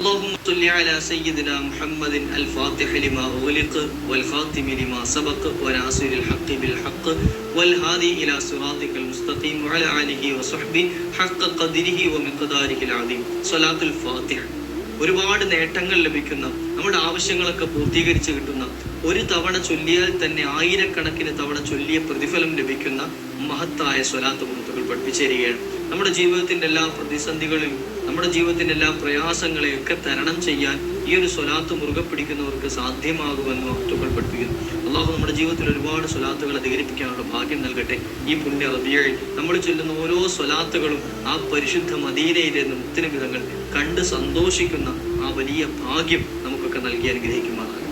اللهم صل على سيدنا محمد الفاتح لما أغلق والخاتم لما سبق وناصر الحق بالحق والهادي إلى صراطك المستقيم وعلى آله وصحبه حق قدره ومقداره العظيم. صلاة الفاتح. ഒരുപാട് നേട്ടങ്ങൾ ലഭിക്കുന്ന നമ്മുടെ ആവശ്യങ്ങളൊക്കെ പൂർത്തീകരിച്ച് കിട്ടുന്ന ഒരു തവണ ചൊല്ലിയാൽ തന്നെ ആയിരക്കണക്കിന് തവണ ചൊല്ലിയ പ്രതിഫലം ലഭിക്കുന്ന മഹത്തായ സ്വലാത്ത് മുഹത്തുകൾ പഠിപ്പിച്ചേരുകയാണ്. നമ്മുടെ ജീവിതത്തിന്റെ എല്ലാ പ്രതിസന്ധികളിലും നമ്മുടെ ജീവിതത്തിന്റെ എല്ലാ പ്രയാസങ്ങളെയൊക്കെ തരണം ചെയ്യാൻ ഈ ഒരു സ്വലാത്ത് മുറുകെ പിടിക്കുന്നവർക്ക് സാധ്യമാകുമെന്ന് വാർത്തകൾ പഠിപ്പിക്കുന്നു അള്ളാഹു നമ്മുടെ ജീവിതത്തിൽ ഒരുപാട് സ്വലാത്തുകൾ അധികരിപ്പിക്കാനുള്ള ഭാഗ്യം നൽകട്ടെ. ഈ പുണ്യ റബിയയിൽ നമ്മൾ ചൊല്ലുന്ന ഓരോ സ്വലാത്തുകളും ആ പരിശുദ്ധ മദീനയിലെ മുത്തിനുവിധങ്ങൾ കണ്ട് സന്തോഷിക്കുന്ന ആ വലിയ ഭാഗ്യം നമുക്കൊക്കെ നൽകി അനുഗ്രഹിക്കുമാറാണ്